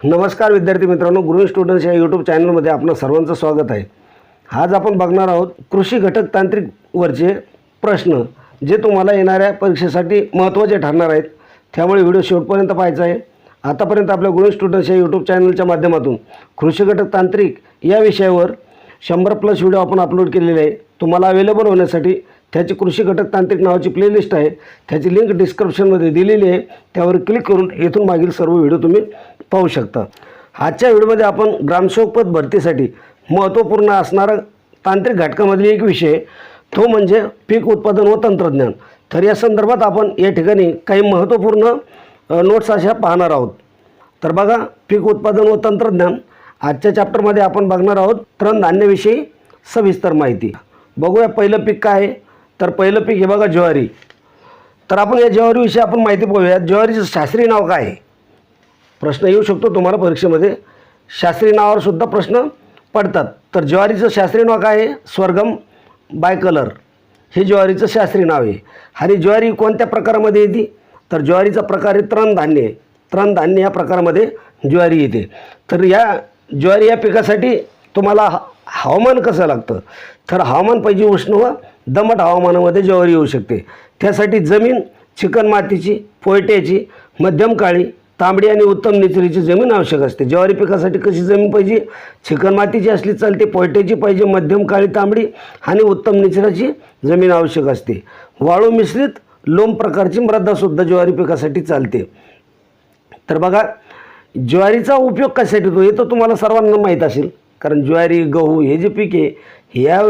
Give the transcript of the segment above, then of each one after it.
नमस्कार विद्यार्थी मित्रांनो गुरु स्टुडंट्स या यूट्यूब चॅनलमध्ये आपलं सर्वांचं स्वागत आहे. आज आपण बघणार आहोत कृषी घटक तांत्रिकवरचे प्रश्न जे तुम्हाला येणाऱ्या परीक्षेसाठी महत्त्वाचे ठरणार आहेत. त्यामुळे व्हिडिओ शेवटपर्यंत पाहायचा आहे. आतापर्यंत आपल्या गुरु स्टुडंट्स या यूट्यूब चॅनलच्या माध्यमातून कृषी घटक तांत्रिक या विषयावर शंभर प्लस व्हिडिओ आपण अपलोड केलेले आहे. तुम्हाला अवेलेबल होण्यासाठी त्याची कृषी घटक तांत्रिक नावाची प्लेलिस्ट आहे. त्याची लिंक डिस्क्रिप्शनमध्ये दिलेली आहे. त्यावर क्लिक करून येथून मागील सर्व व्हिडिओ तुम्ही पाहू शकता. आजच्या व्हिडिओमध्ये आपण ग्रामसेवक पद भरतीसाठी महत्त्वपूर्ण असणारा तांत्रिक घटकामधील एक विषय तो म्हणजे पीक उत्पादन व तंत्रज्ञान. तर या संदर्भात आपण या ठिकाणी काही महत्त्वपूर्ण नोट्स अशा पाहणार आहोत. तर बघा पीक उत्पादन व तंत्रज्ञान. आजच्या चॅप्टरमध्ये आपण बघणार आहोत. तृणधान्याविषयी सविस्तर माहिती. बघूया पहिलं पीक काय आहे. तर पहिलं पीक हे बघा ज्वारी. तर आपण या ज्वारीविषयी आपण माहिती पाहूया. ज्वारीचं शास्त्रीय नाव काय आहे? प्रश्न येऊ शकतो तुम्हाला परीक्षेमध्ये. शास्त्रीय नावावर सुद्धा प्रश्न पडतात. तर ज्वारीचं शास्त्रीय नाव काय आहे? स्वर्गम बाय कलर. हे ज्वारीचं शास्त्रीय नाव आहे. आणि ज्वारी कोणत्या प्रकारामध्ये येते? तर ज्वारीचा प्रकार आहे तृणधान्य. आहे तृणधान्य या प्रकारामध्ये ज्वारी येते. तर या ज्वारी या पिकासाठी तुम्हाला ह- हवामान कसं लागतं? तर हवामान पाहिजे उष्ण व दमट हवामानामध्ये ज्वारी येऊ शकते. त्यासाठी जमीन चिकणमातीची पोयट्याची मध्यम काळी तांबडी आणि उत्तम निचरीची जमीन आवश्यक असते. ज्वारी पिकासाठी कशी जमीन पाहिजे? चिकणमातीची असली चालते पोयट्याची पाहिजे मध्यम काळी तांबडी आणि उत्तम निचराची जमीन आवश्यक असते. वाळू मिश्रित लोम प्रकारची मृदासुद्धा ज्वारी पिकासाठी चालते. तर बघा ज्वारीचा उपयोग कशासाठी होतो हे तर तुम्हाला सर्वांना माहीत असेल. कारण ज्वारी गहू हे जे पीक आहे या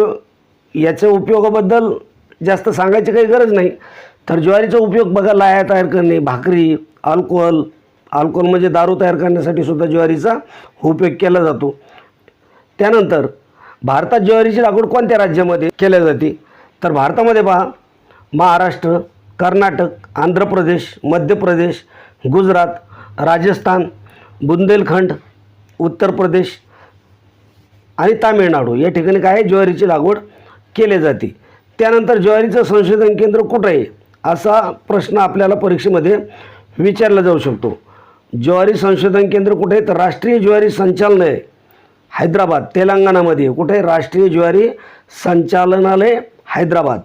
याच्या उपयोगाबद्दल जास्त सांगायची काही गरज नाही. तर ज्वारीचा उपयोग बघा लाया तयार करणे भाकरी अल्कोहोल अल्कोहोल म्हणजे दारू तयार करण्यासाठी सुद्धा ज्वारीचा उपयोग केला जातो. त्यानंतर भारतात ज्वारीची लागवड कोणत्या राज्यामध्ये केल्या जाते? तर भारतामध्ये पहा महाराष्ट्र कर्नाटक आंध्र प्रदेश मध्य प्रदेश गुजरात राजस्थान बुंदेलखंड उत्तर प्रदेश आणि तामिळनाडू. या ठिकाणी काय आहे? ज्वारीची लागवड केले जाते. त्यानंतर ज्वारीचं संशोधन केंद्र कुठं आहे? असा प्रश्न आपल्याला परीक्षेमध्ये विचारला जाऊ शकतो. ज्वारी संशोधन केंद्र कुठे आहे? तर राष्ट्रीय ज्वारी संचालनालय हैदराबाद तेलंगणामध्ये कुठे आहे? राष्ट्रीय ज्वारी संचालनालय हैदराबाद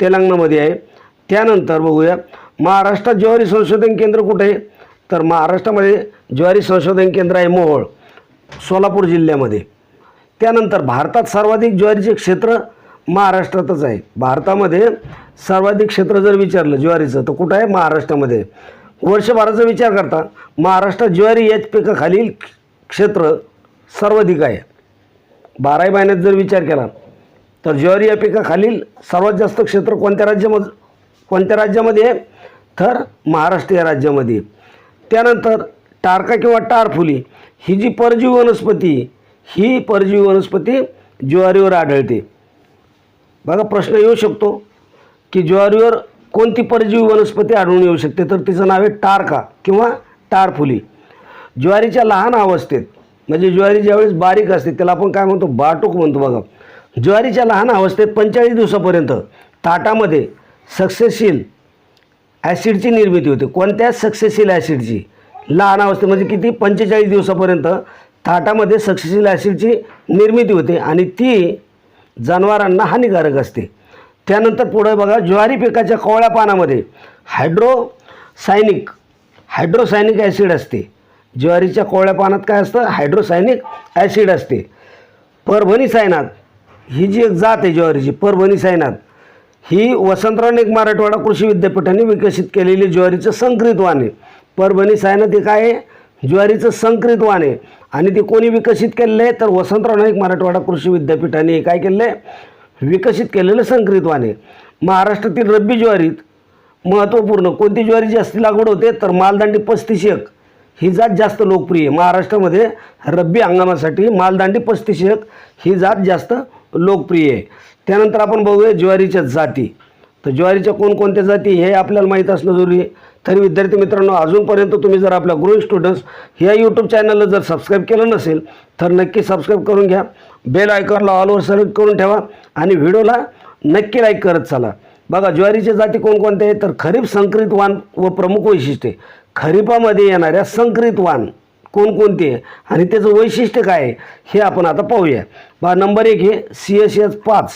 तेलंगणामध्ये आहे. त्यानंतर बघूया महाराष्ट्रात ज्वारी संशोधन केंद्र कुठे आहे? तर महाराष्ट्रामध्ये ज्वारी संशोधन केंद्र आहे मोहोळ सोलापूर जिल्ह्यामध्ये. त्यानंतर भारतात सर्वाधिक ज्वारीचे क्षेत्र महाराष्ट्रातच आहे. भारतामध्ये सर्वाधिक क्षेत्र जर विचारलं ज्वारीचं तर कुठं आहे? महाराष्ट्रामध्ये. वर्षभराचा विचार करता महाराष्ट्रात ज्वारी याच पिकाखालील क्षेत्र सर्वाधिक आहे. बाराही महिन्यात जर विचार केला तर ज्वारी या पिकाखालील सर्वात जास्त क्षेत्र कोणत्या राज्यामध्ये कोणत्या राज्यामध्ये आहे? तर महाराष्ट्र या राज्यामध्ये. त्यानंतर टारका किंवा टारफुली ही जी परजीवी वनस्पती ही परजीवी वनस्पती ज्वारीवर आढळते. बघा प्रश्न येऊ शकतो की ज्वारीवर कोणती परजीवी वनस्पती आढळून येऊ शकते? तर तिचं नाव आहे टारका किंवा टारफुली. ज्वारीच्या लहान अवस्थेत म्हणजे ज्वारी ज्यावेळेस बारीक असते त्याला आपण काय म्हणतो? बाटूक म्हणतो बघा. ज्वारीच्या लहान अवस्थेत पंचेचाळीस दिवसापर्यंत ताटामध्ये सक्सेसशील ॲसिडची निर्मिती होते. कोणत्या? सक्सेसशील ॲसिडची. लहान अवस्थेमध्ये म्हणजे किती? पंचेचाळीस दिवसापर्यंत ताटामध्ये सक्सेसशील ॲसिडची निर्मिती होते आणि ती जनावरांना हानिकारक असते. त्यानंतर पुढे बघा ज्वारी पिकाच्या कोवळ्या पानामध्ये हायड्रोसायनिक हायड्रोसायनिक ॲसिड असते. ज्वारीच्या कोवळ्या पानात काय असतं? हायड्रोसायनिक ॲसिड असते. परभणी सायनाथ ही जी एक जात आहे ज्वारीची परभणी सायनाथ ही वसंतराव नाईक मराठवाडा कृषी विद्यापीठाने विकसित केलेली ज्वारीचं संकरित वाण आहे. परभणी सायनात हे काय आहे? ज्वारीचं संकरित वाण आहे. आणि ते कोणी विकसित केलेलं आहे तर वसंतराव नाईक मराठवाडा कृषी विद्यापीठाने काय केलेलं आहे विकसित केलेलं संकरित वाण आहे. महाराष्ट्रातील रब्बी ज्वारीत महत्त्वपूर्ण कोणती ज्वारी जास्त लागवड होते? तर मालदांडी पस्तीस एक. ही जात जास्त लोकप्रिय महाराष्ट्रामध्ये रब्बी हंगामासाठी मालदांडी पस्तीस एक ही जात जास्त लोकप्रिय आहे. त्यानंतर आपण बघूया ज्वारीच्या जाती. तर ज्वारीच्या कोणकोणत्या जाती हे आपल्याला माहीत असणं जरुरी आहे. तरी विद्यार्थी मित्रांनो अजूनपर्यंत तुम्ही जर आपल्या ग्रोईंग स्टुडंट्स या यूट्यूब चॅनलला जर सबस्क्राईब केलं नसेल तर नक्की सबस्क्राईब करून घ्या. बेल आयकॉनला ऑलवर सिलेक्ट करून ठेवा आणि व्हिडिओला नक्की लाईक करत चला. बघा ज्वारीच्या जाती कोणकोणत्या आहेत? तर खरीप संकरित वाण व प्रमुख वैशिष्ट्ये. खरीपामध्ये येणाऱ्या संकरित वाण कोणकोणते आहे आणि त्याचं वैशिष्ट्य काय आहे हे आपण आता पाहूया. बा नंबर एक हे सी एस एच पाच.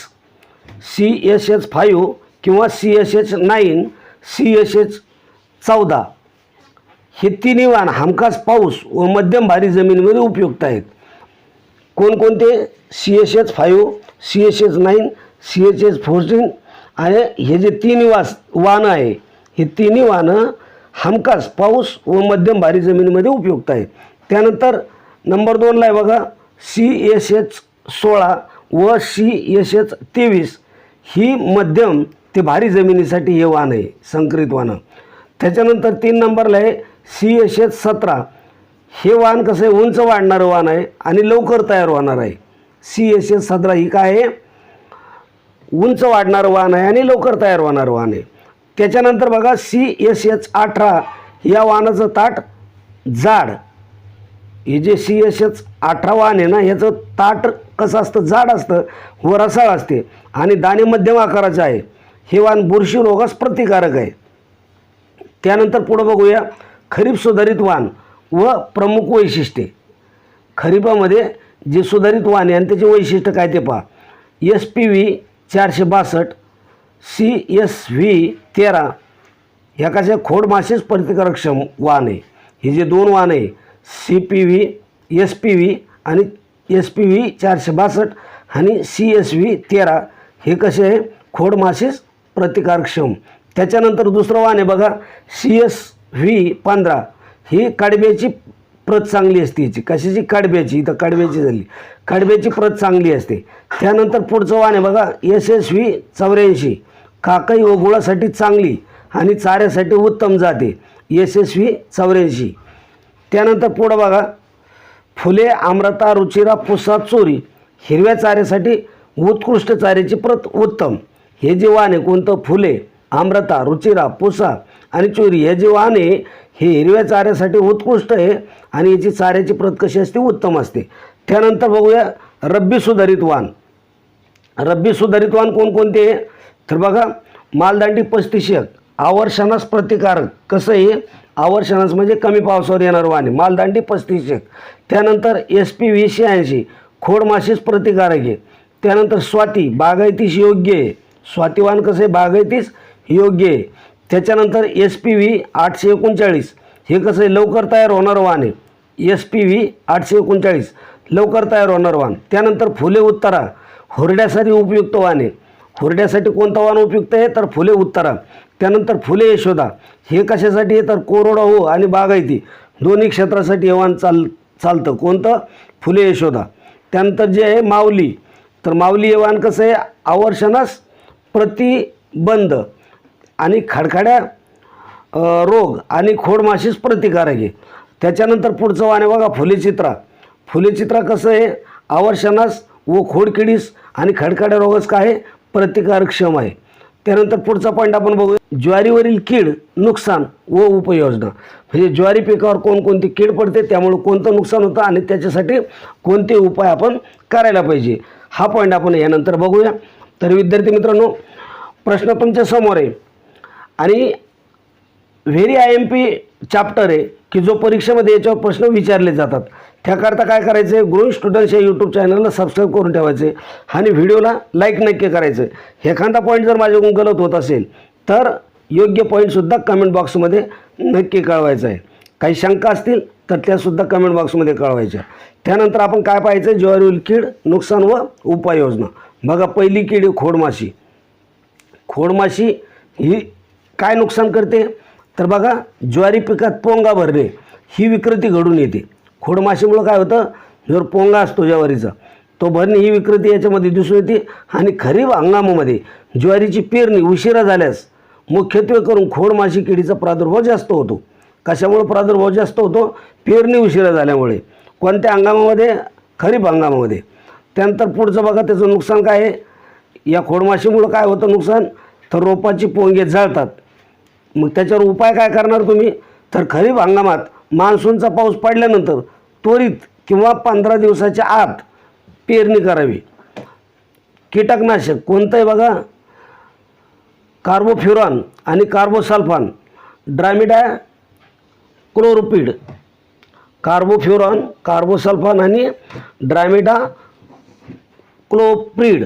सी एस एच फाईव्ह किंवा C S H nine C S H चौदा. हे तिन्ही वाण हमखास पाऊस व मध्यम भारी जमिनीमध्ये उपयुक्त आहेत. कोणकोणते? C S H five C S H nine C H H fourteen आणि हे जे तिन्ही वास वाहनं आहे हे तिन्ही वाहनं हमखास पाऊस व मध्यम भारी जमिनीमध्ये उपयुक्त आहेत. त्यानंतर नंबर दोनला आहे बघा सी एस एच सोळा व सी एस एच तेवीस. ही मध्यम ते भारी जमिनीसाठी हे वाहन आहे संकरित वाहनं. त्याच्यानंतर तीन नंबरला आहे सी एस एच सतरा. हे वाहन कसं आहे उंच वाढणारं वाहन आहे आणि लवकर तयार होणार आहे. सी एस एस सतरा ही काय आहे? उंच वाढणारं वाहन आहे आणि लवकर तयार होणारं वाहन आहे. त्याच्यानंतर बघा सी एस एच अठरा. या वाहनाचं ताट जाड. हे जे सी एस एच अठरा वाहन आहे ना ह्याचं ताट कसं असतं? जाड असतं व रसाळ असते. आणि दाणे मध्यम आकाराचं आहे. हे वाहन बुरशी रोगास प्रतिकारक आहे. त्यानंतर पुढं बघूया. खरीप सुधारित वाण व प्रमुख वैशिष्ट्ये. खरीपामध्ये जे सुधारित वाण आहे आणि त्याचे वैशिष्ट्य काय ते पहा. एस पी व्ही चारशे बासष्ट सी एस व्ही तेरा ह्या कशा खोड मासेच प्रतिकारक्षम वाण आहे. हे जे दोन वाहन आहे C P V S P V आणि एस पी व्ही चारशे बासष्ट आणि सी एस व्ही तेरा हे कसे आहे? खोड मासेस प्रतिकारक्षम. त्याच्यानंतर दुसरं वाहन आहे बघा सी एस व्ही पंधरा. ही काडब्याची प्रत चांगली असते याची. कशाची? काडब्याची. इथं काडब्याची झाली. काडब्याची प्रत चांगली असते. त्यानंतर पुढचं वाहन आहे बघा एस एस व्ही चौऱ्याऐंशी. काकई व गुळासाठी चांगली आणि चाऱ्यासाठी उत्तम जाते. एस एस व्ही चौऱ्याऐंशी. त्यानंतर पुढं बघा फुले आम्रता रुचिरा पुसा चोरी. हिरव्या चाऱ्यासाठी उत्कृष्ट चाऱ्याची प्रत उत्तम. हे जे वाहन आहे कोणतं? फुले. आम्रता रुचिरा पुसा आणि चुरी हे जे वाहन आहे हे हिरव्या चाऱ्यासाठी उत्कृष्ट आहे आणि याची चाऱ्याची प्रत कशी असते उत्तम असते. त्यानंतर बघूया रब्बी सुधारित वाण रब्बी सुधारित वाण कोणकोणते आहे? तर बघा मालदांडी पस्तिशक आवर्षणास प्रतिकारक. कसं आहे? आवर्षणास म्हणजे कमी पावसावर येणार वाहन आहे. मालदांडी पस्तिशक त्यानंतर एस पी वीसशे ऐंशी खोडमाशीस प्रतिकारक आहे. त्यानंतर स्वाती बागायतीस योग्य आहे. स्वातीवान कसं आहे? बागायतीस योग्य आहे. त्याच्यानंतर एस पी व्ही आठशे एकोणचाळीस. हे कसं आहे? लवकर तयार होणारं वाहन आहे. एस पी व्ही आठशे एकोणचाळीस. लवकर तयार होणार वाहन. त्यानंतर फुले उत्तरा. हुरड्यासाठी उपयुक्त वाहन आहे. हुरड्यासाठी कोणतं वाहन उपयुक्त आहे? तर फुले उत्तरा. त्यानंतर फुले यशोदा. हे कशासाठी आहे? तर कोरोडा हो आणि बागायती. दोन्ही क्षेत्रासाठी हे वाहन चाल चालतं. कोणतं? फुले यशोदा. त्यानंतर जे आहे माऊली. तर माऊली हे वाहन कसं आहे? आवर्षणास प्रतिबंध. आणि खडखड्या रोग आणि खोडमाशीस प्रतिकारक आहे त्याच्यानंतर पुढचं वाण आहे बघा फुलेचित्रा. फुलेचित्रा कसं आहे? आवर्षणास व खोडकिडीस आणि खडखड्या रोगच काय आहे? प्रतिकारक्षम आहे. त्यानंतर पुढचा पॉईंट आपण बघू ज्वारीवरील कीड नुकसान व उपाययोजना म्हणजे ज्वारी पिकावर कोणकोणती कीड पडते त्यामुळे कोणतं नुकसान होतं आणि त्याच्यासाठी कोणते उपाय आपण करायला पाहिजे? हा पॉईंट आपण यानंतर बघूया. तर विद्यार्थी मित्रांनो प्रश्न तुमच्यासमोर आहे. आणि very I M P chapter आहे की जो परीक्षेमध्ये याच्यावर प्रश्न विचारले जातात. त्याकरता काय करायचं आहे ग्रोईंग स्टुडंट्स या यूट्यूब चॅनलला सबस्क्राईब करून ठेवायचे आणि व्हिडिओला लाईक नक्की करायचं एखादा पॉईंट जर माझ्याकडून गलत होत असेल तर योग्य पॉईंटसुद्धा कमेंट बॉक्समध्ये नक्की कळवायचं आहे काही शंका असतील तर त्यासुद्धा कमेंट बॉक्समध्ये कळवायच्या. त्यानंतर आपण काय पाहायचं ज्वारीवरील कीड नुकसान व उपाययोजना. बघा पहिली कीड आहे खोडमाशी. खोडमाशी ही काय नुकसान करते? तर बघा ज्वारी पिकात पोंगा भरणे ही विकृती घडून येते. खोडमाशीमुळं काय होतं? जर पोंगा असतो ज्वारीचा. तो भरणे ही विकृती याच्यामध्ये दिसून येते आणि खरीप हंगामामध्ये ज्वारीची पेरणी उशिरा झाल्यास मुख्यत्वे करून खोडमाशी किडीचा प्रादुर्भाव जास्त होतो. कशामुळे प्रादुर्भाव जास्त होतो? पेरणी उशिरा झाल्यामुळे. कोणत्या हंगामामध्ये? खरीप हंगामामध्ये. त्यानंतर पुढचं बघा त्याचं नुकसान काय आहे? या खोडमाशीमुळं काय होतं नुकसान? तर रोपाची पोंगे जळतात. मग त्याच्यावर उपाय काय करणार तुम्ही? तर खरीप हंगामात मान्सूनचा पाऊस पडल्यानंतर त्वरित किंवा पंधरा दिवसाच्या आत पेरणी करावी. कीटकनाशक कोणतं आहे बघा? कार्बोफ्युरॉन आणि कार्बोसल्फान ड्रामिडा क्लोरोपिड कार्बोफ्युरॉन कार्बोसल्फान आणि ड्रामेटा क्लोप्रीड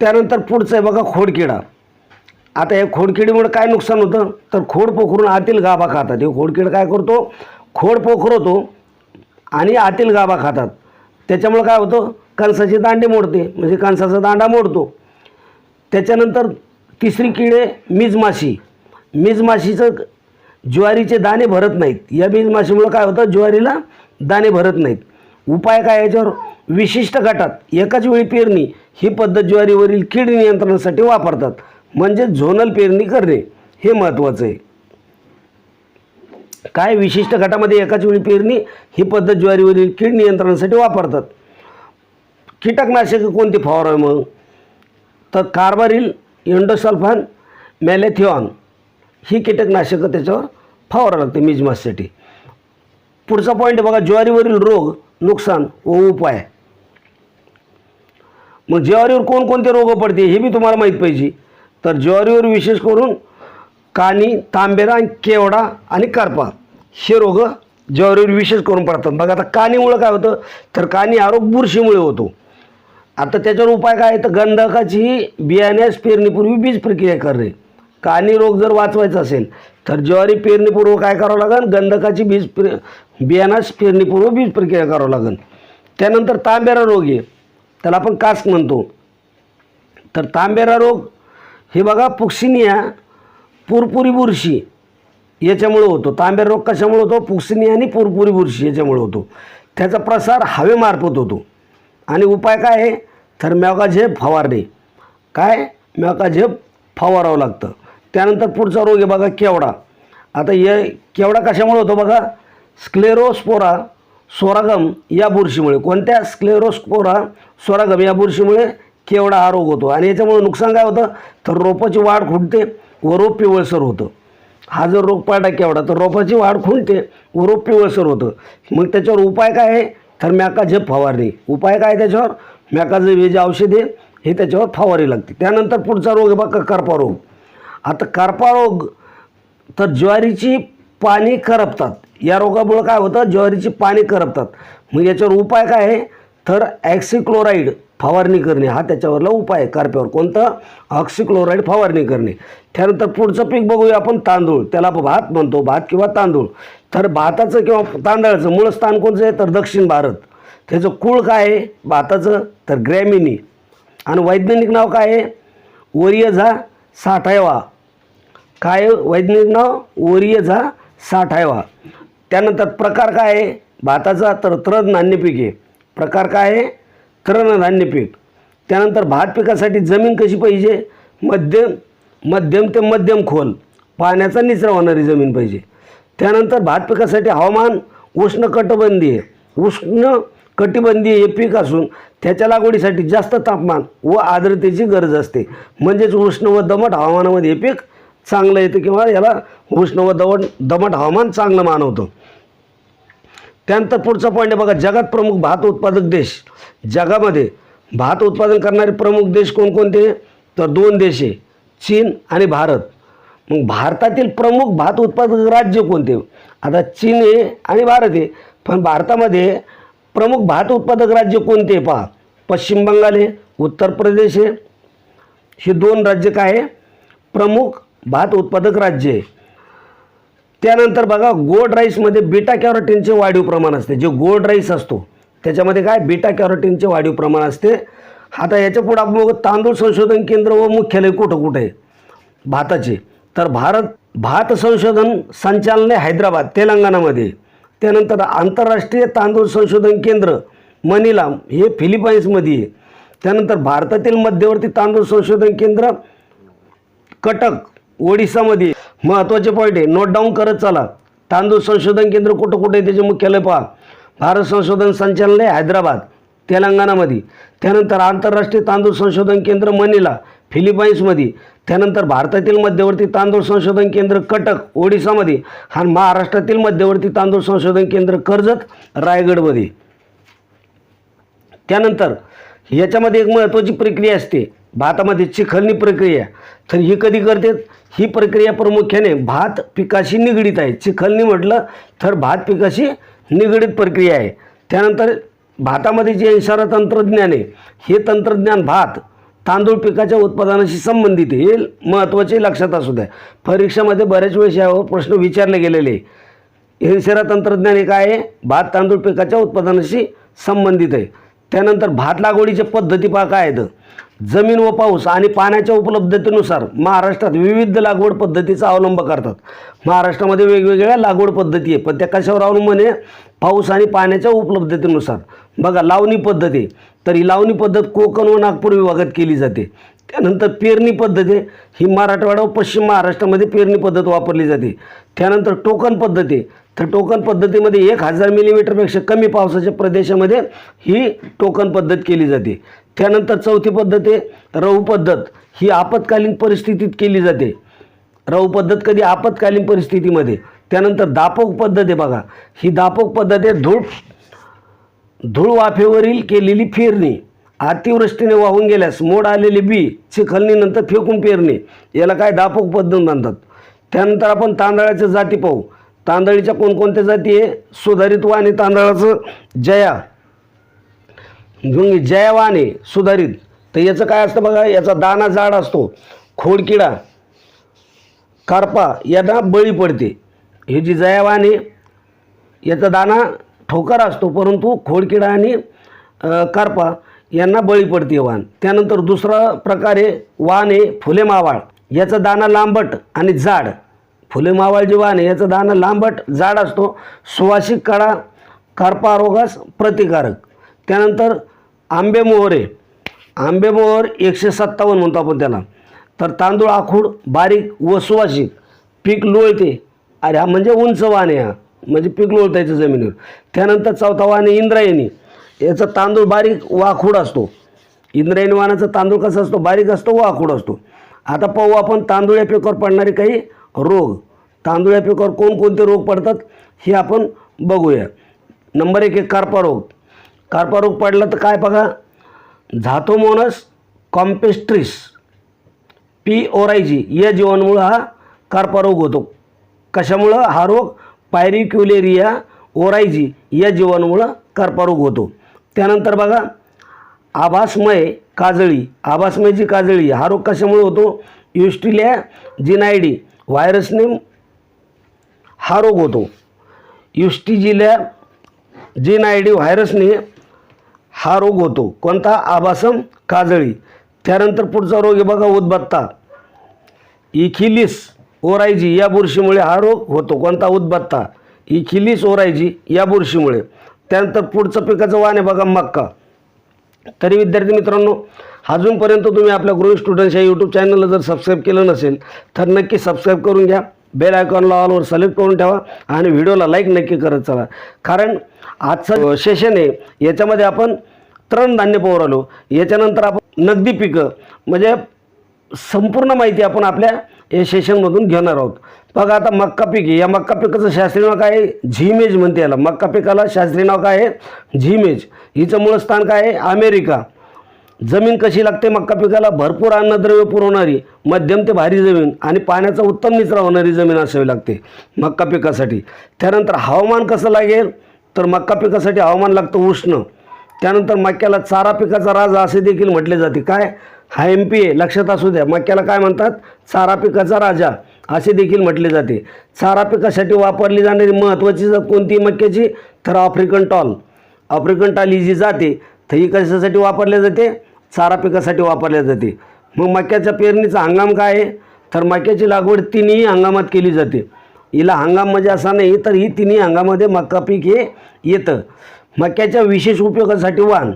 त्यानंतर पुढचं आहे बघा खोडकिडा. आता या खोडकिडीमुळे काय नुकसान होतं? तर खोड पोखरून आतील गाभा खातात. हे खोडकिड काय करतो? खोड पोखरवतो आणि आतील गाभा खातात. त्याच्यामुळं काय होतं? कणसाची दांडी मोडते. म्हणजे कणसाचा दांडा मोडतो. त्याच्यानंतर तिसरी किडे मिजमाशी. मिजमाशीचं ज्वारीचे दाणे भरत नाहीत. या मिजमाशीमुळं काय होतं? ज्वारीला दाणे भरत नाहीत. उपाय काय याच्यावर? विशिष्ट गटात एकाच वेळी पेरणी ही पद्धत ज्वारीवरील कीड नियंत्रणासाठी वापरतात. म्हणजे झोनल पेरणी करणे हे महत्त्वाचं आहे. काय विशिष्ट गटामध्ये एकाच वेळी पेरणी? ही पद्धत ज्वारीवरील कीड नियंत्रणासाठी वापरतात. कीटकनाशके कोणती फवारावी मग? तर कार्बारिल एंडोसल्फान मॅलेथिऑन ही कीटकनाशकं त्याच्यावर फवारा लागते मिजमाससाठी पुढचा पॉईंट आहे बघा ज्वारीवरील रोग नुकसान व उपाय. मग ज्वारीवर कोणकोणते रोग पडते हे बी तुम्हाला माहीत पाहिजे. तर ज्वारीवर विशेष करून कानी तांबेरा केवडा आणि करपा. हे रोग ज्वारीवर विशेष करून पडतात. बघा आता कानीमुळं काय होतं? तर कानी हा रोग बुरशीमुळे होतो. आता त्याच्यावर उपाय काय? तर गंधकाची बियाण्यास पेरणीपूर्वी बीज प्रक्रिया करणे कानी रोग जर वाचवायचा असेल तर ज्वारी पेरणीपूर्व काय करावं लागेल गंधकाची बीज प्र बियाणास पेरणीपूर्व बीज प्रक्रिया करावं लागेल त्यानंतर तांबेरा रोग आहे. त्याला आपण कास्क म्हणतो. तर तांबेरा रोग हे बघा पुक्सिनिया पुरपुरी बुरशी याच्यामुळं होतो. तांब्या रोग कशामुळे होतो? पुक्सिनिया आणि पुरपुरी बुरशी याच्यामुळे होतो. त्याचा प्रसार हवेमार्फत होतो. आणि उपाय काय आहे? तर मॅगाझेप फवारणे. काय? मॅगाझेप फवारावं लागतं. त्यानंतर पुढचा रोग आहे बघा केवडा. आता ये केवडा कशामुळे होतो बघा? स्क्लेरोस्पोरा सोरागम या बुरशीमुळे. कोणत्या? स्क्लेरोस्पोरा सोरागम या बुरशीमुळे केवडा हा रोग होतो. आणि याच्यामुळे नुकसान काय होतं? तर रोपाची वाढ खुंटते व रोप पिवळसर होतं. हा जर रोग पाडा केवढा? तर रोपाची वाढ खुंटते व रोप पिवळसर होतं. मग त्याच्यावर उपाय काय आहे? तर मॅकाझेप फवारणी. उपाय काय त्याच्यावर? मॅकाझेप हे जे औषधे हे त्याच्यावर फवारी लागते. त्यानंतर पुढचा रोग आहे बघा करपा रोग. आता करपा रोग तर ज्वारीची पाणी करपतात. या रोगामुळं काय होतं? ज्वारीची पाणी करपतात. मग याच्यावर उपाय काय आहे? तर ॲक्सिक्लोराईड. फवारणी करणे हा त्याच्यावरला उपाय आहे. कारप्यावर कोणता? ऑक्सिक्लोराईड फवारणी करणे. त्यानंतर पुढचं पीक बघूया आपण तांदूळ. त्याला आपण भात म्हणतो भात किंवा तांदूळ. तर भाताचं किंवा तांदळाचं मूळ स्थान कोणतं आहे? तर दक्षिण भारत. त्याचं कुळ काय आहे? भाताचं. तर ग्रॅमिनी. आणि वैज्ञानिक नाव काय आहे? ओरियझा साठायवा. काय वैज्ञानिक नाव? ओरियझा साठायवा. त्यानंतर प्रकार काय आहे? भाताचा तर त्रद नान्य पीक आहे. प्रकार काय आहे? तृण पीक. त्यानंतर भात पिकासाठी जमीन कशी पाहिजे? मध्यम मध्यम ते मध्यम खोल. पाण्याचा निचरा होणारी जमीन पाहिजे. त्यानंतर भात पिकासाठी हवामान उष्णकटिबंधीय उष्ण कटिबंधीय हे पीक असून त्याच्या लागवडीसाठी जास्त तापमान व आर्द्रतेची गरज असते. म्हणजेच उष्ण व दमट हवामानामध्ये हे पीक चांगलं येतं किंवा याला उष्ण व दमट दमट हवामान चांगलं मानवतं. त्यानंतर पुढचा पॉईंट आहे बघा जगात प्रमुख भात उत्पादक देश. जगामध्ये भात उत्पादन करणारे प्रमुख देश कोणकोणते? तर दोन देश आहे चीन आणि भारत. मग भारतातील प्रमुख भात उत्पादक राज्य कोणते? आता चीन आहे आणि भारत आहे. पण भारतामध्ये प्रमुख भात उत्पादक राज्य कोणते पहा? पश्चिम बंगाल आहे उत्तर प्रदेश आहे. हे दोन राज्य काय आहे? प्रमुख भात उत्पादक राज्य आहे. त्यानंतर बघा गोड राईसमध्ये बीटा कॅरोटीनचे वाढीव प्रमाण असते. जे गोड राईस असतो त्याच्यामध्ये काय? बीटा कॅरोटीनचे वाढीव प्रमाण असते. आता याच्यापुढे आपण बघू तांदूळ संशोधन केंद्र व मुख्यालय कुठं कुठं आहे? भाताचे. तर भारत भात संशोधन संचालने हैदराबाद तेलंगणामध्ये. त्यानंतर आंतरराष्ट्रीय तांदूळ संशोधन केंद्र मनिलाम हे फिलिपाईन्समध्ये आहे. त्यानंतर भारतातील मध्यवर्ती तांदूळ संशोधन केंद्र कटक ओडिसामध्ये महत्त्वाचे पॉईंट आहे. नोट डाऊन करत चला. तांदूळ संशोधन केंद्र कुठं कुठं आहे त्याचे मुख्यालय पहा. भारत संशोधन संचालनालय हैदराबाद तेलंगणामध्ये. त्यानंतर आंतरराष्ट्रीय तांदूळ संशोधन केंद्र मनिला फिलिपाईन्समध्ये. त्यानंतर भारतातील मध्यवर्ती तांदूळ संशोधन केंद्र कटक ओडिसामध्ये. आणि महाराष्ट्रातील मध्यवर्ती तांदूळ संशोधन केंद्र कर्जत रायगडमध्ये. त्यानंतर याच्यामध्ये एक महत्त्वाची प्रक्रिया असते. भातामध्ये चिखलणी प्रक्रिया. तर ही कधी करतात ही प्रक्रिया प्रामुख्याने भात पिकाशी निगडीत आहे. चिखलणी म्हटलं तर भात पिकाशी निगडीत प्रक्रिया आहे. त्यानंतर भातामध्ये जे इशारा तंत्रज्ञान आहे हे तंत्रज्ञान भात तांदूळ पिकाच्या उत्पादनाशी संबंधित आहे. हे महत्त्वाचे लक्षात असू द्या. परीक्षामध्ये बऱ्याच वेळेस यावर प्रश्न विचारले गेलेले आहे. इन्शेरा तंत्रज्ञान हे काय आहे? भात तांदूळ पिकाच्या उत्पादनाशी संबंधित आहे. त्यानंतर भात लागवडीच्या पद्धती पहा काय आहेत. जमीन व पाऊस आणि पाण्याच्या उपलब्धतेनुसार महाराष्ट्रात विविध लागवड पद्धतीचा अवलंब करतात. महाराष्ट्रामध्ये वेगवेगळ्या लागवड पद्धती आहे पण त्या कशावर अवलंबून आहे? पाऊस आणि पाण्याच्या उपलब्धतेनुसार. बघा लावणी पद्धती तर ही लावणी पद्धत कोकण व नागपूर विभागात केली जाते. त्यानंतर पेरणी पद्धती ही मराठवाडा व पश्चिम महाराष्ट्रामध्ये पेरणी पद्धत वापरली जाते. त्यानंतर टोकन पद्धती तर टोकन पद्धतीमध्ये एक हजार मिलीमीटरपेक्षा कमी पावसाच्या प्रदेशामध्ये ही टोकन पद्धत केली जाते. त्यानंतर चौथी पद्धत आहे रहू पद्धत. ही आपत्कालीन परिस्थितीत केली जाते. रहू पद्धत कधी आपत्कालीन परिस्थितीमध्ये. त्यानंतर दापोक पद्धत आहे बघा. ही दापोक पद्धत आहे धूळ धूळ वाफेवरील केलेली फेरणी अतिवृष्टीने वाहून गेल्यास मोड आलेले बी चिखलणीनंतर फेकून पेरणे. याला काय दापोक पद्धत म्हणतात. त्यानंतर आपण तांदळाच्या जाती पाहू. तांदळीच्या कोणकोणत्या जाती आहे? सुधारित वाणी तांदळाचं. जया मग जयवाने सुधारित. तर याचं काय असतं बघा याचा दाना जाड असतो खोडकिडा कारपा यांना बळी पडते. हे जी जयावाने याचा दाना ठोकर असतो परंतु खोडकिडा आणि कारपा यांना बळी पडते वाण. त्यानंतर दुसरा प्रकारे वाहन वाण आहे फुले मावाळ याचा दाना लांबट आणि जाड. फुले मावाळ जे वाण आहे याचा दाना लांबट जाड असतो. सुवासिक काळा कारपा रोगास प्रतिकारक. त्यानंतर आंबे मोहरे. आंबेमोहर एकशे सत्तावन्न म्हणतो आपण त्याला. तर तांदूळ आखूड बारीक व सुवासिक पीक लोळते. अरे हा म्हणजे उंच वाण आहे हा. म्हणजे पीक लोळता जमिनीवर. त्यानंतर चौथा वाण आहे इंद्रायणी. याचा तांदूळ बारीक व आखूड असतो. इंद्रायणी वाणाचा तांदूळ कसा असतो? बारीक असतो व आखूड असतो. आता पाहू आपण तांदूळ या पिकावर पडणारे काही रोग. तांदूळ या पिकावर कोणकोणते रोग पडतात हे आपण बघूया. नंबर एक आहे कार्पा रोग. कार्पा रोग पडला तर काय बघा? झाथोमोनस कॉम्पेस्ट्रिस पी ओरायजी या जीवाणूमुळं हा कार्पा रोग होतो. कशामुळं? हा रोग पायरिक्युलेरिया ओरायजी या जीवाणूमुळं कार्पा रोग होतो. त्यानंतर बघा आभासमय काजळी आभासमयची काजळी हा रोग कशामुळे होतो? युस्टिलिया जिनायडी व्हायरसने हा रोग होतो. युस्टिजिल्या जिनायडी व्हायरसने हा रोग होतो. कोणता? आभासम काजळी. त्यानंतर पुढचा रोग आहे बघा उदबत्ता. इखिलिस ओरायजी या बुरशीमुळे हा रोग होतो. कोणता? उदबत्ता. इखिलिस ओरायजी या बुरशीमुळे. त्यानंतर पुढचं पिकाचं वाण आहे बघा मक्का. तरी विद्यार्थी मित्रांनो अजूनपर्यंत तुम्ही आपल्या गृह स्टुडंट्स या यूट्यूब चॅनलला जर सबस्क्राईब केलं नसेल तर नक्की सबस्क्राईब करून घ्या. बेल आयकॉनला ऑलवर सिलेक्ट करून ठेवा आणि व्हिडिओला लाईक नक्की करत चला. कारण आजचं सेशन आहे याच्यामध्ये आपण तृणधान्य पोहर आलो याच्यानंतर आपण नगदी पिकं म्हणजे संपूर्ण माहिती आपण आपल्या या सेशनमधून घेणार आहोत. बघा आता मक्का पीक आहे. या मक्का पिकाचं शास्त्रीय नाव काय आहे? झीमेज म्हणते याला. मक्का पिकाला शास्त्रीय नाव काय आहे? झीमेज. हिचं मूळ स्थान काय आहे? अमेरिका. जमीन कशी लागते मक्का पिकाला? भरपूर अन्नद्रव्य पुरवणारी मध्यम ते भारी जमीन आणि पाण्याचा उत्तम निचरा होणारी जमीन असावी लागते मक्का पिकासाठी. त्यानंतर हवामान कसं लागेल? तर मक्का पिकासाठी हवामान लागतं उष्ण. त्यानंतर मक्याला चारा पिकाचा राजा असे देखील म्हटले जाते. काय? हा एम पी ए लक्षात असू द्या. मक्याला काय म्हणतात? चारा पिकाचा राजा असे देखील म्हटले जाते. चारा पिकासाठी वापरली जाणारी महत्त्वाची जात कोणती मक्याची? तर आफ्रिकन टॉल. आफ्रिकन टॉल ही जी जाते. तर ही कशासाठी वापरली जाते? चारा पिकासाठी वापरल्या जाते. मग मक्याच्या पेरणीचा हंगाम काय आहे? तर मक्याची लागवड तिन्ही हंगामात केली जाते. हिला हंगाम म्हणजे असा नाही तर ही तिन्ही हंगामामध्ये मक्का पीक हे येतं. मक्याच्या विशेष उपयोगासाठी वाण.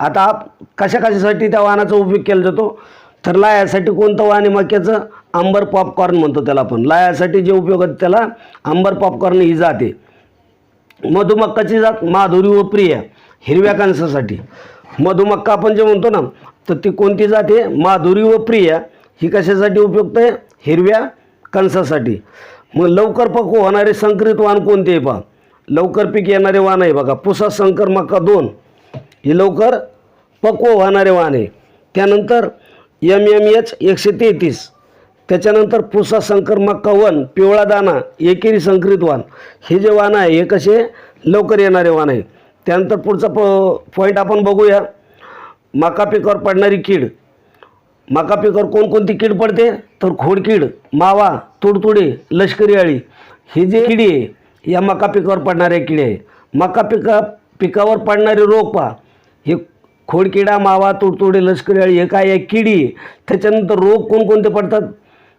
आता कशा कशासाठी त्या वाहनाचा उपयोग केला जातो? तर लायासाठी कोणतं वाहन आहे मक्याचं? आंबर पॉपकॉर्न म्हणतो त्याला आपण. लायासाठी जे उपयोग आहेत त्याला आंबर पॉपकॉर्न ही जाते मधुमक्काची जात माधुरी व प्रिया हिरव्या कणसासाठी. मधुमक्का आपण जे म्हणतो ना तर ती कोणती जात आहे? माधुरी व प्रिया. ही कशासाठी उपयुक्त आहे? हिरव्या कणसासाठी. मग लवकर पक्व होणारे संकरित वाण कोणते आहे पहा? लवकर पीक येणारे वाण आहे बघा. पुसा संकर मक्का दोन. हे लवकर पक्व होणारे वाण आहे. त्यानंतर एम एम एच एकशे तेहतीस. त्याच्यानंतर पुसा संकर मक्का वन पिवळा दाना एकेरी संकरित वाण. हे जे वाण आहे हे कसे? लवकर येणारे वाण आहे. त्यानंतर पुढचा प पॉईंट आपण बघूया. मका पिकावर पडणारी कीड. मका पिकावर कोणकोणती कीड पडते? तर खोडकीड मावा तुडतुडे लष्करी अळी ही जी किडी आहे या मका पिकावर पडणाऱ्या किडी आहे. मका पिका पिकावर पडणारे रोग पहा. हे खोडकिडा मावा तुडतुडे लष्करी अळी हे काय आहे किडी आहे? त्याच्यानंतर रोग कोणकोणते पडतात?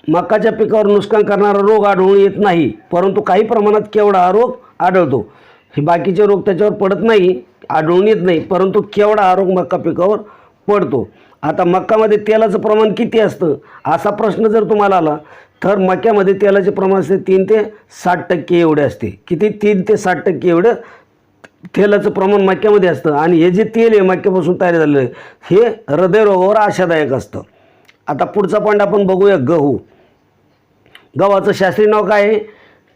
मकाच्या पिकावर नुकसान करणारा रोग आढळून येत नाही. परंतु काही प्रमाणात केवढा हा रोग आढळतो. हे बाकीचे रोग त्याच्यावर पडत नाही आढळून येत नाही परंतु केवढा हा रोग मका पिकावर पडतो. आता मक्कामध्ये तेलाचं प्रमाण किती असतं? असा प्रश्न जर तुम्हाला आला तर मक्यामध्ये तेलाचे प्रमाण असते तीन ते साठ टक्के एवढे असते. किती? तीन ते साठ टक्के एवढं तेलाचं प्रमाण मक्यामध्ये असतं. आणि हे जे तेल आहे मक्यापासून तयार झालेलं आहे हे हृदयरोगावर आशादायक असतं. आता पुढचा पॉईंट आपण बघूया गहू. गव्हाचं शास्त्रीय नाव काय आहे?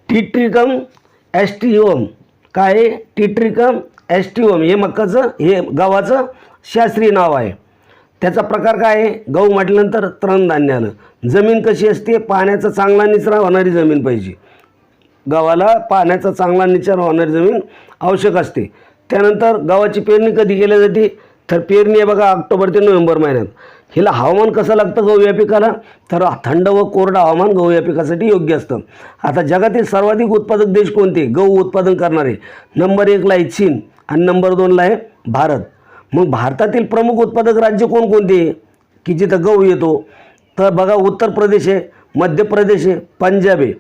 टिट्रिकम ॲस्टिओम काय आहे टिट्रिकम ॲस्टिओम हे मक्काचं हे गव्हाचं शास्त्रीय नाव आहे. त्याचा प्रकार काय आहे? गहू म्हटल्यानंतर तृणधान्य आलं जमीन कशी असते? पाण्याचा चांगला निचरा होणारी जमीन पाहिजे. गव्हाला पाण्याचा चांगला निचरा होणारी जमीन आवश्यक असते. त्यानंतर गव्हाची पेरणी कधी केली जाते तर पेरणी आहे बघा ऑक्टोबर ते नोव्हेंबर महिन्यात. हिला हवामान कसं लागतं गहू या पिकाला तर थंड व कोरडं हवामान गहू या पिकासाठी योग्य असतं. आता जगातील सर्वाधिक उत्पादक देश कोणते? गहू उत्पादन करणारे. नंबर एकला आहे चीन आणि नंबर दोनला आहे भारत. मग भारतातील प्रमुख उत्पादक राज्य कोणकोणते? की जिथं गहू येतो? तर बघा उत्तर प्रदेश आहे मध्य प्रदेश आहे पंजाब आहे.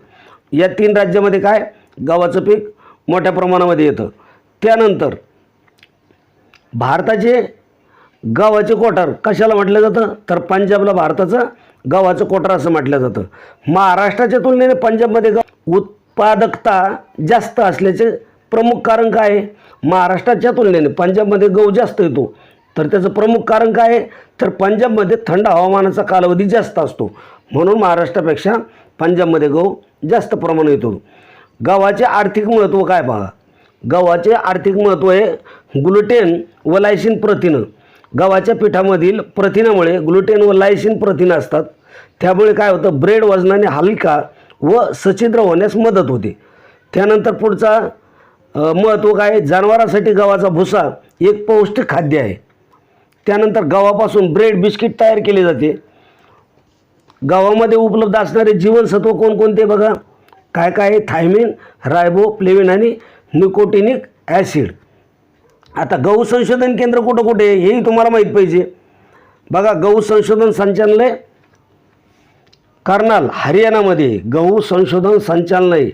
या तीन राज्यामध्ये काय? गव्हाचं पीक मोठ्या प्रमाणामध्ये येतं. त्यानंतर भारताचे गव्हाचे कोठार कशाला म्हटलं जातं? तर पंजाबला भारताचं गव्हाचं कोठार असं म्हटलं जातं. महाराष्ट्राच्या तुलनेने पंजाबमध्ये गव्हा उत्पादकता जास्त असल्याचे प्रमुख कारण काय आहे? महाराष्ट्राच्या तुलनेने पंजाबमध्ये गहू जास्त येतो. तर त्याचं प्रमुख कारण काय आहे? तर पंजाबमध्ये थंड हवामानाचा कालावधी जास्त असतो. म्हणून महाराष्ट्रापेक्षा पंजाबमध्ये गहू जास्त प्रमाण येतो. गव्हाचे आर्थिक महत्त्व काय पहा? गव्हाचे आर्थिक महत्त्व आहे ग्लुटेन व लायसिन प्रथिनं. गव्हाच्या पिठामधील प्रथिनामुळे ग्लुटेन व लायसिन प्रथिनं असतात. त्यामुळे काय होतं? ब्रेड वजनाने हलका व सचिद्र होण्यास मदत होते. त्यानंतर पुढचा महत्त्व काय आहे? जनावरांसाठी गव्हाचा भुसा एक पौष्टिक खाद्य आहे. त्यानंतर गव्हापासून ब्रेड बिस्किट तयार केले जाते. गव्हामध्ये उपलब्ध असणारे जीवनसत्व कोणकोणते बघा? काय काय आहे? थायमिन रायबो प्लेविन आणि निकोटिनिक ॲसिड आता गहू संशोधन केंद्र कुठं कुठे आहे? हेही तुम्हाला माहीत पाहिजे. बघा गहू संशोधन संचालनालय कर्नाल हरियाणामध्ये गहू संशोधन संचालनालय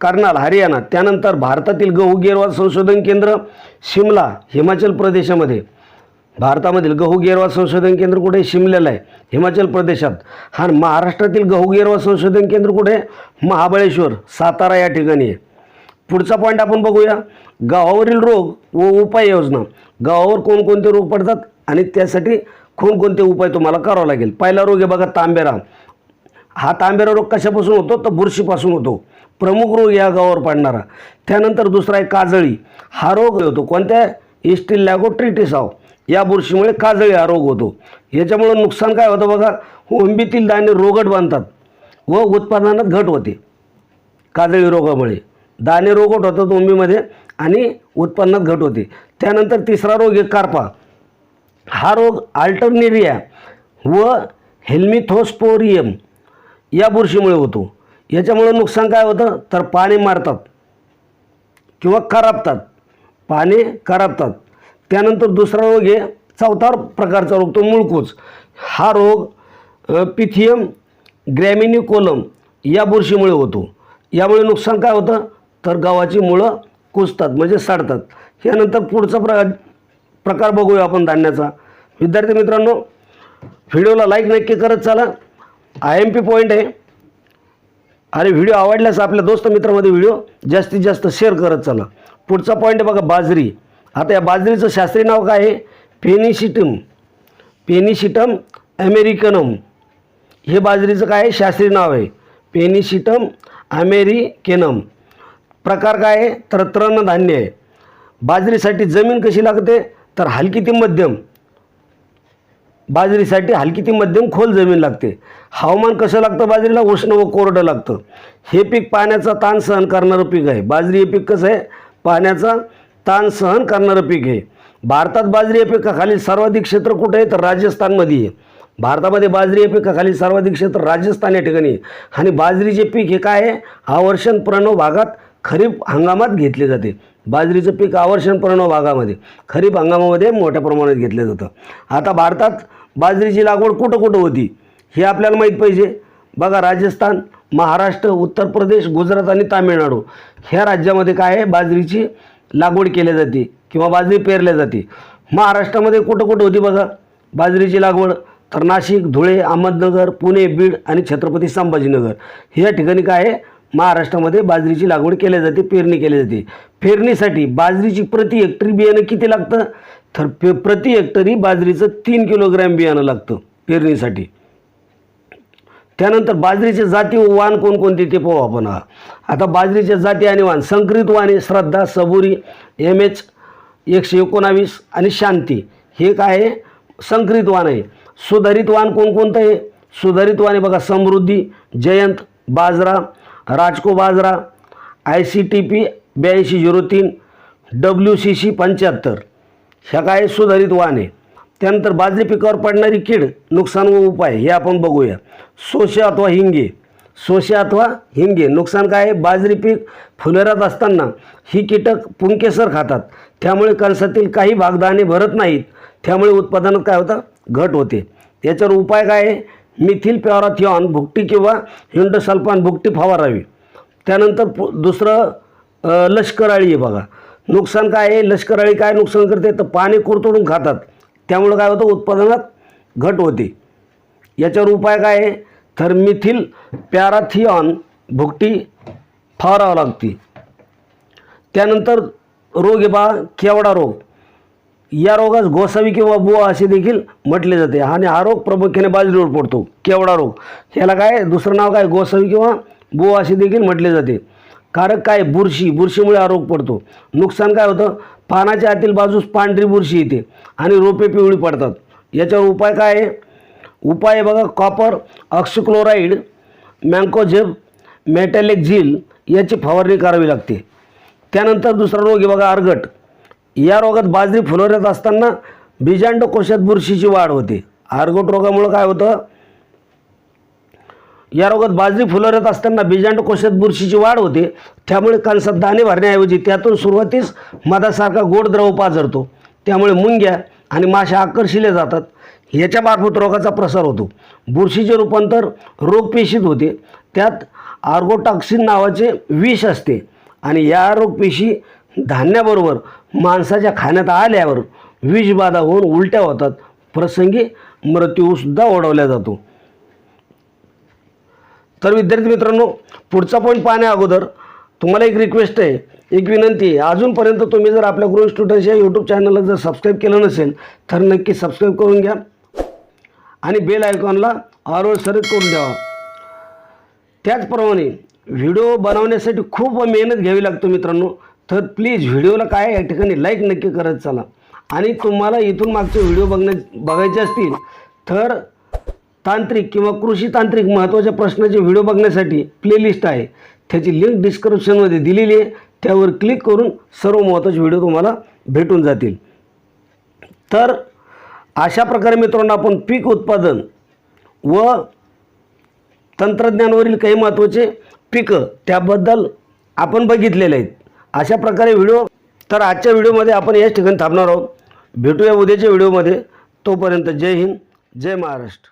कर्नाल हरियाणा. त्यानंतर भारतातील गहू गेरवा संशोधन केंद्र शिमला हिमाचल प्रदेशामध्ये भारतामधील गहू गेरवा संशोधन केंद्र कुठे आहे? शिमल्याला आहे. हिमाचल प्रदेशात. हा महाराष्ट्रातील गहू गेरवा संशोधन केंद्र कुठे आहे? महाबळेश्वर सातारा या ठिकाणी आहे. पुढचा पॉईंट आपण बघूया. गावावरील रोग व उपाययोजना. गावावर कोणकोणते रोग पडतात आणि त्यासाठी कोणकोणते उपाय तुम्हाला करावा लागेल? पहिला रोग आहे बघा तांबेरा. हा तांबेरा रोग कशापासून होतो? तर बुरशीपासून होतो. प्रमुख रोग या गावावर पडणारा. त्यानंतर दुसरा आहे काजळी. हा रोग होतो. कोणत्या? इस्टिल लॅगोट्रिटिसाव या बुरशीमुळे काजळी हा रोग होतो. याच्यामुळं नुकसान काय होतं बघा? ओंबीतील दाणे रोगट बांधतात व उत्पादनात घट होते. काजळी रोगामुळे. दाणे रोगट होतात ओंबीमध्ये आणि उत्पन्नात घट होते. त्यानंतर तिसरा रोग आहे कार्पा. हा रोग आल्टरनेरिया व हेल्मिथोस्पोरियम या बुरशीमुळे होतो. याच्यामुळं नुकसान काय होतं? तर पाणी मारतात किंवा करापतात. पाने करापतात. त्यानंतर दुसरा रोग आहे चौथा प्रकारचा रोग तो मुळकूच. हा रोग पिथियम ग्रॅमिनिकोलम या बुरशीमुळे होतो. यामुळे नुकसान काय होतं? तर गव्हाची मुळं कुजतात म्हणजे सडतात. यानंतर पुढचा प्र प्रकार बघूया आपण धान्याचा. विद्यार्थी मित्रांनो व्हिडिओला लाईक नक्की करत चाला. आय एम पी पॉईंट आहे. आणि व्हिडिओ आवडल्यास आपल्या दोस्त मित्रामध्ये व्हिडिओ जास्तीत जास्त शेअर करत चला. पुढचा पॉईंट आहे बघा बाजरी. आता या बाजरीचं शास्त्रीय नाव काय आहे? पेनिशिटम पेनिशिटम अमेरिकनम हे बाजरीचं काय आहे? शास्त्रीय नाव आहे. पेनिशिटम अमेरिकेनम प्रकार काय आहे? तर तृणधान्य आहे. बाजरीसाठी जमीन कशी लागते? तर हलकी ती मध्यम. बाजरीसाठी हलकी ती मध्यम खोल जमीन लागते. हवामान कसं लागतं बाजरीला? उष्ण व कोरडं लागतं. हे पीक पाण्याचा ताण सहन करणारं पीक आहे. बाजरी हे पीक कसं आहे? पाण्याचा ताण सहन करणारं पीक आहे. भारतात बाजरी या पिकाखाली सर्वाधिक क्षेत्र कुठं आहे? तर राजस्थानमध्ये आहे. भारतामध्ये बाजरी या पिकाखाली सर्वाधिक क्षेत्र राजस्थान या ठिकाणी आणि बाजरीचे पीक हे काय आहे? आवर्षण प्रणव भागात खरीप हंगामात घेतले जाते. बाजरीचं पीक आवर्षण भागामध्ये खरीप हंगामामध्ये मोठ्या प्रमाणात घेतलं जातं. आता भारतात बाजरीची लागवड कुठं कुठं होती हे आपल्याला माहीत पाहिजे. बघा राजस्थान महाराष्ट्र उत्तर प्रदेश गुजरात आणि तामिळनाडू ह्या राज्यामध्ये काय आहे बाजरीची लागवड केली जाते किंवा बाजरी पेरल्या जाते. महाराष्ट्रामध्ये कुठं कुठं होती बघा बाजरीची लागवड तर नाशिक धुळे अहमदनगर पुणे बीड आणि छत्रपती संभाजीनगर. ह्या ठिकाणी काय आहे महाराष्ट्रामध्ये बाजरीची लागवड केली जाते पेरणी केली जाते. पेरणीसाठी बाजरीची प्रति हेक्टरी बियाणं किती लागतं? तर पे प्रति हेक्टरी बाजरीचं तीन किलोग्रॅम बियाणं लागतं पेरणीसाठी. त्यानंतर बाजरीच्या जाती व वाण कोणकोणते ते पाहू आपण. हा. आता बाजरीच्या जाती आणि वाण संकरित वाणे श्रद्धा सबुरी एम एच एकशे एकोणावीस आणि शांती हे काय आहे संकरित वाण आहे. सुधारित वाण कोणकोणतं आहे? सुधारित वाणे बघा समृद्धी जयंत बाजरा राजको बाजरा आय सी टी पी ब्याऐंशी झिरो तीन डब्ल्यू सी सी पंच्याहत्तर. ह्या काय सुधारित वाण आहे त्यानंतर बाजरी पिकावर पडणारी कीड नुकसान व उपाय हे आपण बघूया. सोशे अथवा हिंगे. सोशे अथवा हिंगे. नुकसान काय? आहे बाजरी पीक फुलेरात असताना ही कीटक पुंकेसर खातात. त्यामुळे कणसातील काही भागदाने भरत नाहीत. त्यामुळे उत्पादनात काय होतं? घट होते. याच्यावर उपाय काय? आहे मिथिल पॅराथिऑन भुकटी किंवा हिंडसल्फान भुकटी फवारावी त्यानंतर पु दुसरं लष्कराळी आहे बघा. नुकसान काय आहे? लष्कराळी काय नुकसान करते? तर पाणी कुरतडून खातात. त्यामुळं काय होतं? उत्पादनात घट होते. याच्यावर उपाय काय आहे? तर मिथिल पॅराथिऑन भुकटी फवारावं लागते. त्यानंतर रोग आहे बा केवडा रोग. या रोगास गोसावी किंवा बुवा असे देखील म्हटले जाते. आणि हा रोग प्रामुख्याने बाजरीवर पडतो. केवडा रोग? ह्याला काय दुसरं नाव काय? गोसावी किंवा बुवा असे देखील म्हटले जाते. कारक काय? बुरशी. बुरशीमुळे हा रोग पडतो. नुकसान काय होतं? पानाच्या आतील बाजूस पांढरी बुरशी येते आणि रोपे पिवळी पडतात. याच्यावर उपाय काय आहे? उपाय बघा कॉपर ऑक्सिक्लोराईड मँकोझेब मेटॅलिक झील याची फवारणी करावी लागते. त्यानंतर दुसरा रोग आहे बघा अर्गट या रोगात बाजरी फुलवण्यात असताना बीजांड कोशात बुरशीची वाढ होते. आरगोट रोगामुळं काय होतं? या रोगात बाजरी फुलवण्यात असताना बीजांड कोशात बुरशीची वाढ होते. त्यामुळे कणसात दाणे भरण्याऐवजी त्यातून सुरुवातीस मधासारखा गोड द्रव पाझरतो त्यामुळे मुंग्या आणि माशा आकर्षिले जातात. याच्यामार्फत रोगाचा प्रसार होतो. बुरशीचे रूपांतर रोगपेशीत होते. त्यात आर्गोटॉक्सिन नावाचे विष असते आणि या रोगपेशी धान्याबरोबर माणसाच्या खाण्यात आल्यावर विषबाधा होऊन उलट्या होतात. प्रसंगी मृत्यूसुद्धा ओढवला जातो. तर विद्यार्थी मित्रांनो पुढचा पॉईंट पाहण्या अगोदर तुम्हाला एक रिक्वेस्ट आहे एक विनंती आहे. अजूनपर्यंत तुम्ही जर आपल्या गृह स्टुडंट्स या यूट्यूब चॅनलला जर सबस्क्राईब केलं नसेल तर नक्की सबस्क्राईब करून घ्या आणि बेल आयकॉनला ऑलवर सरित करून द्यावा त्याचप्रमाणे व्हिडिओ बनवण्यासाठी खूप मेहनत घ्यावी लागतो मित्रांनो. तर प्लीज व्हिडिओला काय या ठिकाणी लाईक नक्की करत चला. आणि तुम्हाला इथून मागचे व्हिडिओ बघण्या बघायचे असतील तर तांत्रिक किंवा कृषी तांत्रिक महत्त्वाच्या प्रश्नाचे व्हिडिओ बघण्यासाठी प्लेलिस्ट आहे. त्याची लिंक डिस्क्रिप्शनमध्ये दिलेली आहे. त्यावर क्लिक करून सर्व महत्त्वाचे व्हिडिओ तुम्हाला भेटून जातील. तर अशा प्रकारे मित्रांनो आपण पीक उत्पादन व तंत्रज्ञानावरील काही महत्त्वाचे पिकं त्याबद्दल आपण बघितलेले आहेत. अशा प्रकारे व्हिडिओ तर आजच्या व्हिडिओमध्ये आपण याच ठिकाणी थांबणार आहोत. भेटूया उद्याच्या व्हिडिओमध्ये. तोपर्यंत जय हिंद जय महाराष्ट्र.